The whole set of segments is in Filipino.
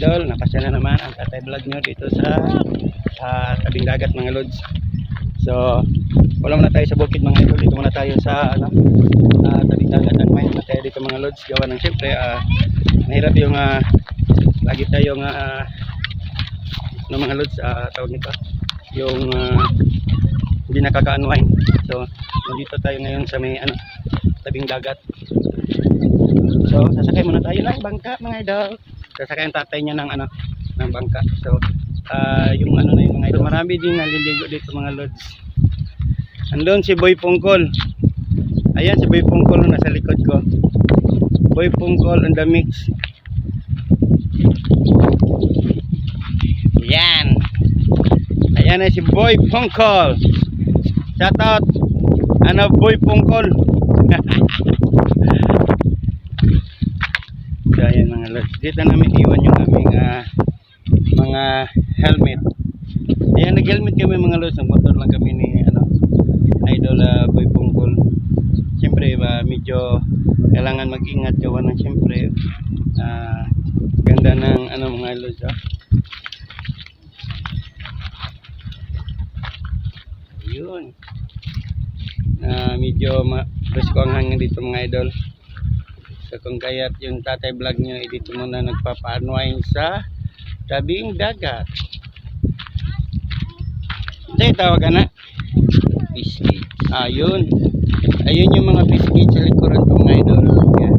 idol, napasya na naman ang Tatay Vlog nyo dito sa sa tabing dagat mga lods. So, wala muna tayo sa bukid mga idol, dito muna tayo sa ano, ah, tabing dagat at may muna tayo dito mga lods. Gawa ng siyempre, ah, mahirap yung ah, lagi tayong ah, ano mga lods, ah, tawag nito, yung ah, hindi nakaka-unwind. So, nandito tayo ngayon sa may ano, tabing dagat. So, sasakay muna tayo ng bangka mga idol. Sasakay ang tatay niya ng ano, ng bangka. So, ah yung ano na yung mga idol. Marami din naliligo dito mga lods. Andun si Boy Pungkol. Ayan si Boy Pungkol na nasa likod ko. Boy Pungkol on the mix. Yan. Ayan na si Boy Pungkol. Shout out. Ano Boy Pungkol. Lods. Dito namin iwan yung aming ah, mga helmet. Ayan nag-helmet kami mga lods. Nag-motor lang kami ni ano, Idol ah, Boy Pungkol. Siyempre ba medyo kailangan mag-ingat gawa ng siyempre ah, ganda ng ano mga lods ah. Yun. Na medyo ma presko ang hangin dito mga idol. So kung kaya't yung tatay vlog nyo, eh, dito muna nagpapa-unwind sa tabing dagat. Ito yung tawag na? Biscuit. Ayun. Ayun yung mga biscuit sa likuran ko mga idol. Yan.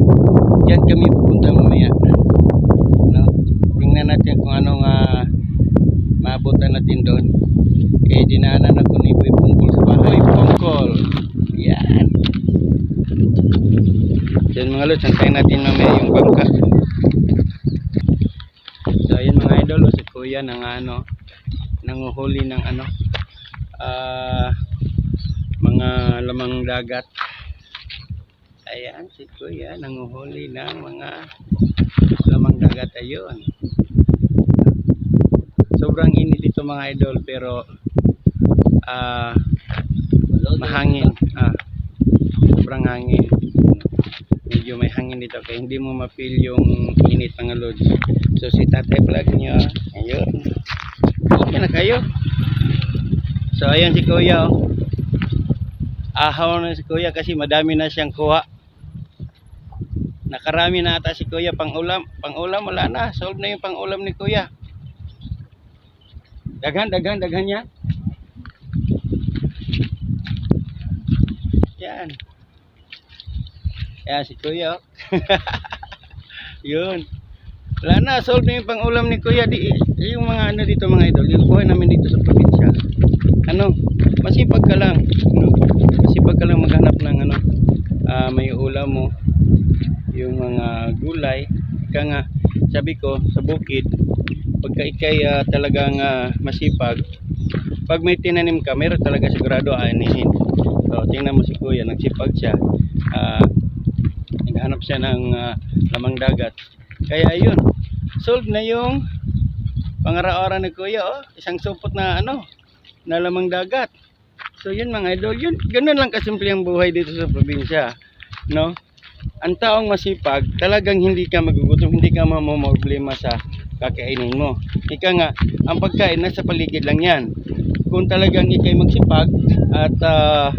Diyan kami pupunta mamaya. No? Tingnan natin kung anong uh, maabutan natin doon. Eh, dinaanan ako ni Boy Pungkol sa bahay. Pungkol. Yan. Yan mga lods, antayin natin mamaya yung bangka. So ayun mga idol, si kuya nang ano, nanguhuli ng ano, ah, mga lamang dagat. Ayan, si kuya nanguhuli ng mga lamang dagat. Ayun. Sobrang init dito mga idol, pero ah, mahangin. Ah, sobrang hangin medyo may hangin dito kaya hindi mo ma-feel yung init ng loads so si tatay vlog nyo ayun. Okay na kayo? So ayan si kuya oh. ahaw na si kuya kasi madami na siyang kuha. Nakarami na ata si kuya pang ulam pang ulam wala na. Solve na yung pang ulam ni kuya. Daghan daghan daghan yan yan si Kuya. oh. Yun. Wala na, solve na yung pang-ulam ni Kuya. Di, yung mga ano dito mga idol, yung buhay namin dito sa probinsya. Ano, masipag ka lang. Ano, masipag ka lang maghanap ng ano, ah, may ulam mo. Yung mga gulay. Ika nga, sabi ko, sa bukid, pagka ikay ah, talagang ah, masipag, pag may tinanim ka, meron talaga sigurado aanihin. So, tingnan mo si Kuya, nagsipag siya. Ah, naghanap siya ng ah, lamang dagat. Kaya ayun, solve na yung pangaraoran ni Kuya, oh. Isang supot na ano, na lamang dagat. So yun mga idol, yun, ganun lang kasimple ang buhay dito sa probinsya. No? Ang taong masipag, talagang hindi ka magugutom, hindi ka mamamroblema sa kakainin mo. Ika nga, ang pagkain nasa paligid lang yan. Kung talagang ikay magsipag at ah,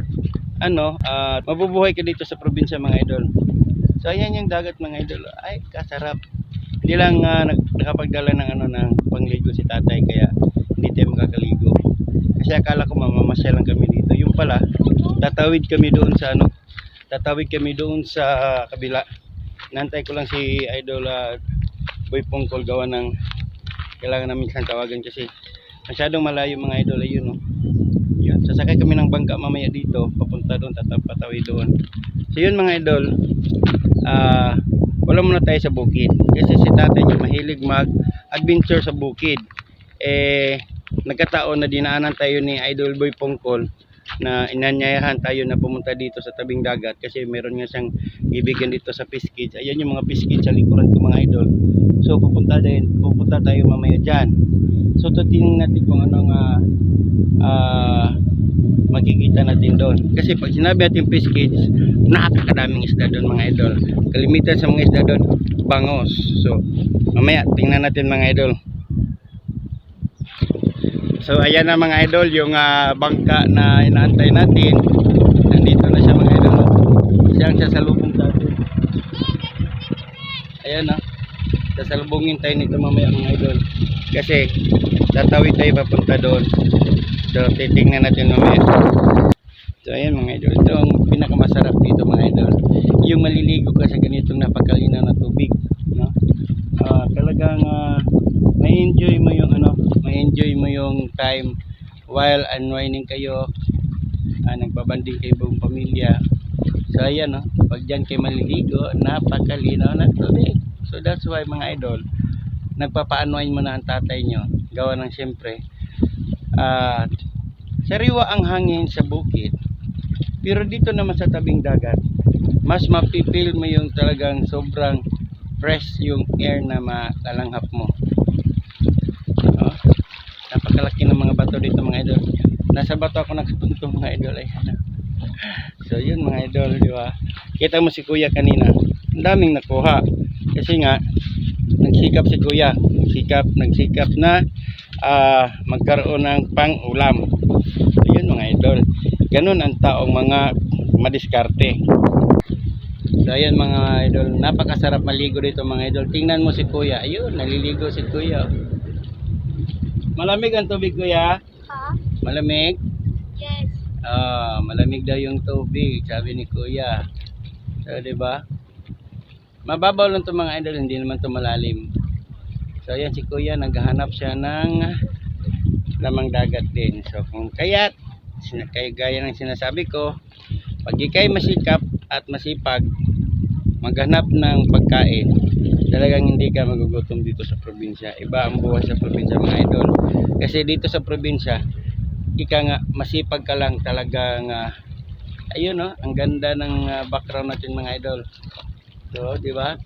ano, at mabubuhay ka dito sa probinsya mga idol. So ayan yung dagat mga idol. Ay, kasarap. Hindi lang nag- nakapagdala ng ano ng pangligo si tatay kaya hindi tayo makakaligo. Kasi akala ko mamamasyal lang kami dito. Yung pala, tatawid kami doon sa ano, tatawid kami doon sa kabila. Nantay ko lang si idol ah, Boy Pongkol gawa ng kailangan namin siyang tawagan kasi masyadong malayo mga idol ayun no. Yun, sasakay kami ng bangka mamaya dito, papunta doon, tatapatawi doon. So yun mga idol, ah wala muna tayo sa bukid. Kasi si tatay niya mahilig mag-adventure sa bukid. Eh, nagkataon na dinaanan tayo ni Idol Boy Pongkol na inanyayahan tayo na pumunta dito sa tabing dagat kasi meron nga siyang bibigyan dito sa fish cage. Ayan yung mga fish cage sa likuran ko mga idol. So pupunta din, pupunta tayo mamaya diyan. So tutingnan natin kung anong ah, ah, makikita natin doon. Kasi pag sinabi natin fish cage, napakadaming isda doon mga idol. Kalimitan sa mga isda doon, bangos. So, mamaya tingnan natin mga idol. So, ayan na mga idol, yung ah, bangka na inaantay natin. Nandito na siya mga idol. Siya ang sasalubong sa atin. Ayan na. Sasalubungin tayo nito mamaya mga idol. Kasi, tatawid tayo papunta doon. So, titingnan natin mamaya. So, ayan mga idol. Ito ang pinakamasarap dito mga idol. Yung maliligo ka sa ganitong napakalinaw na tubig. No? Ah, talagang ah, may enjoy mo yung ano, may enjoy mo yung time while unwinding kayo. Ah, nagbabanding kayo buong pamilya. So, ayan no. Pag dyan kayo maliligo, napakalinaw na tubig. So, that's why mga idol, nagpapa-unwind mo na ang tatay nyo. Gawa ng siyempre, at sariwa ang hangin sa bukid. Pero dito naman sa tabing dagat, mas mapipil mo yung talagang sobrang fresh yung air na makalanghap mo. Oh, napakalaki ng mga bato dito mga idol. Nasa bato ako nakapunto mga idol. Ay, ano. So yun mga idol, di ba? Kita mo si kuya kanina. Ang daming nakuha. Kasi nga, nagsikap si kuya. Nagsikap, nagsikap na ah, magkaroon ng pang-ulam. So, yun mga idol. Ganun ang taong mga madiskarte. So ayan mga idol, napakasarap maligo dito mga idol. Tingnan mo si kuya. Ayun, naliligo si kuya. Malamig ang tubig kuya. Ha? Malamig. Yes. Ah, malamig daw yung tubig, sabi ni kuya. So, di ba? Mababaw lang 'tong mga idol, hindi naman 'to malalim. So, ayan si kuya, naghahanap siya ng lamang dagat din. So, kung kaya't, sina- kay gaya ng sinasabi ko, pag ikay masikap at masipag, maghanap ng pagkain, talagang hindi ka magugutom dito sa probinsya. Iba ang buhay sa probinsya mga idol. Kasi dito sa probinsya, ika nga masipag ka lang talagang ah, ayun no, ang ganda ng ah, background natin mga idol. So, di ba?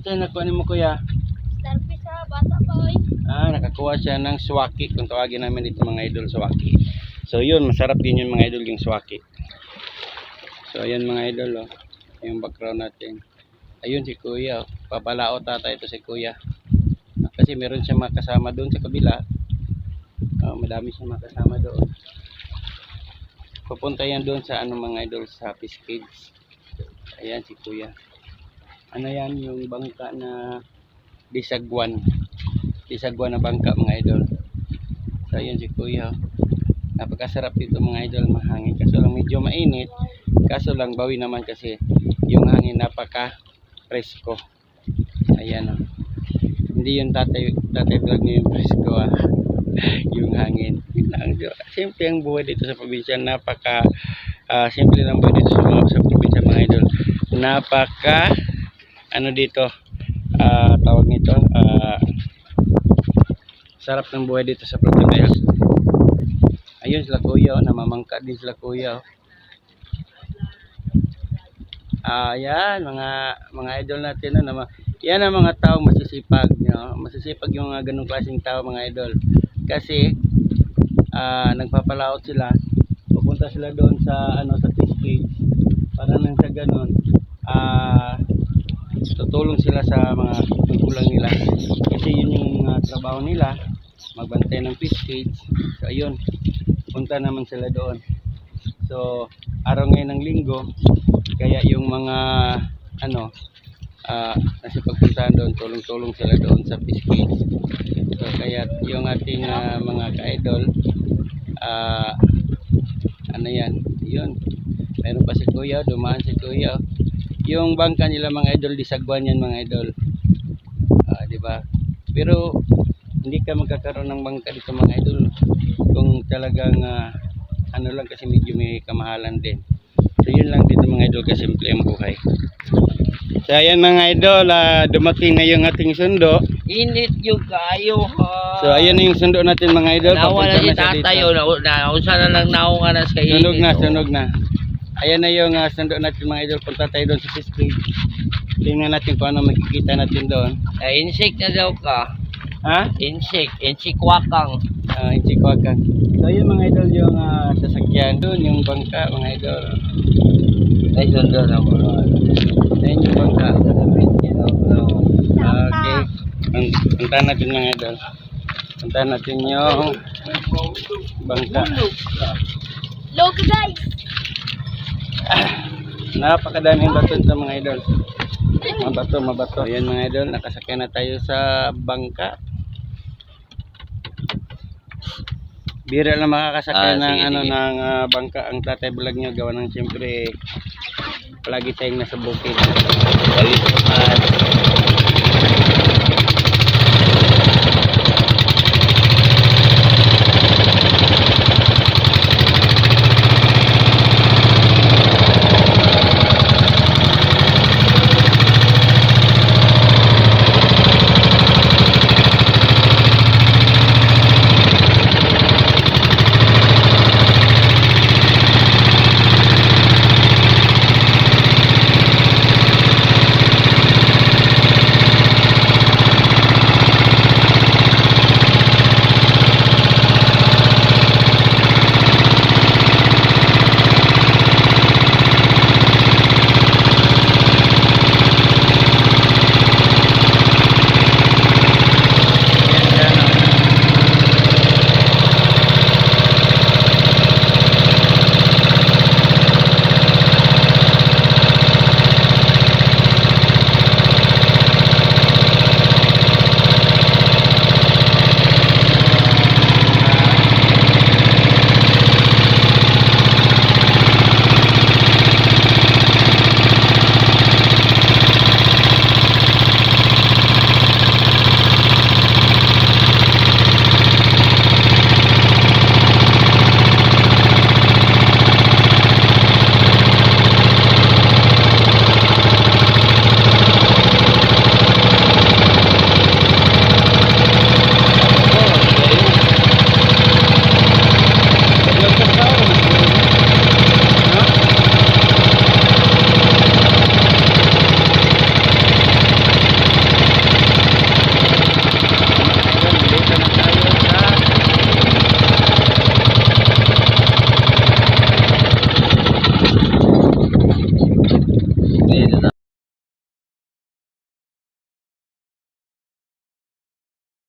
Ito nakuha mo kuya. Starfish sa bata pa oy. Ah, nakakuha siya ng swaki. Kung tawagin namin dito mga idol, swaki. So, yun, masarap din yun mga idol yung swaki. So, ayun mga idol, oh. Yung background natin. Ayun si kuya, oh. Papalao tata ito si kuya. Kasi meron siya makasama doon sa kabila. Oh, madami siya makasama doon. Pupunta yan doon sa ano mga idol sa fish cage. Ayan si kuya. Ano yan yung bangka na bisagwan isagwa na bangka mga idol so yun si kuya napakasarap dito mga idol mahangin kaso lang medyo mainit kaso lang bawi naman kasi yung hangin napaka presko ayan o hindi yung tatay tatay vlog niyo yung presko ah. Yung hangin. Lang simple ang buhay dito sa probinsya. Napaka ah, simple lang buhay dito sa, mga, sa probinsya mga idol. Napaka ano dito ah, tawag nito ah, sarap ng buhay dito sa probinsya. Ayun sila kuya oh, namamangka din sila kuya oh. ah yan mga mga idol natin no, nama, yan ang mga tao masisipag no? masisipag yung mga ganong klaseng tao mga idol. Kasi ah nagpapalaot sila. Pupunta sila doon sa ano sa fish cage para nang sa ganon ah tutulong sila sa mga magulang nila. Kasi yun yung ah, trabaho nila. Magbantay ng fish cage. So ayun. Punta naman sila doon. So araw ngayon ng linggo kaya yung mga ano ah nasa pagpuntahan doon tulong-tulong sila doon sa cage so kaya yung ating ah, mga ka-idol ah ano yan? Yun. Meron pa si kuya dumaan si kuya. Yung bangka nila mga idol disagwan yan mga idol. Ah, di ba? Pero hindi ka magkakaroon ng bangka dito mga idol kung talagang ah, ano lang kasi medyo may kamahalan din. So yun lang dito mga idol kasi simple ang buhay so ayan mga idol ah, dumating na yung ating sundo Init yung kayo ha. so ayan na yung sundo natin mga idol si na dito. tatay o na, na, kung saan na lang naong ka na sa init. Sunog na, oh. sunog na. Ayan na yung uh, sundo natin mga idol. Punta tayo doon sa cage. Tingnan natin kung ano makikita natin doon. Eh, insect na daw ka. Ha? Insect. Insect wakang. Uh, Inchikwakan. So yun mga idol yung ah, sasakyan doon, yung bangka mga idol. Ay, sundo na mo. Ayan yung bangka. Okay. Puntahan natin mga idol. Puntahan natin yung bangka. Look guys! Napakadaming bato sa mga idol. Mabato, mabato. Ayan mga idol, nakasakyan na tayo sa bangka. Bira lang makakasakay Ah, ng sige, ano ng ah, bangka ang tatay vlog nyo gawa ng siyempre palagi tayong nasa bukid. Balik.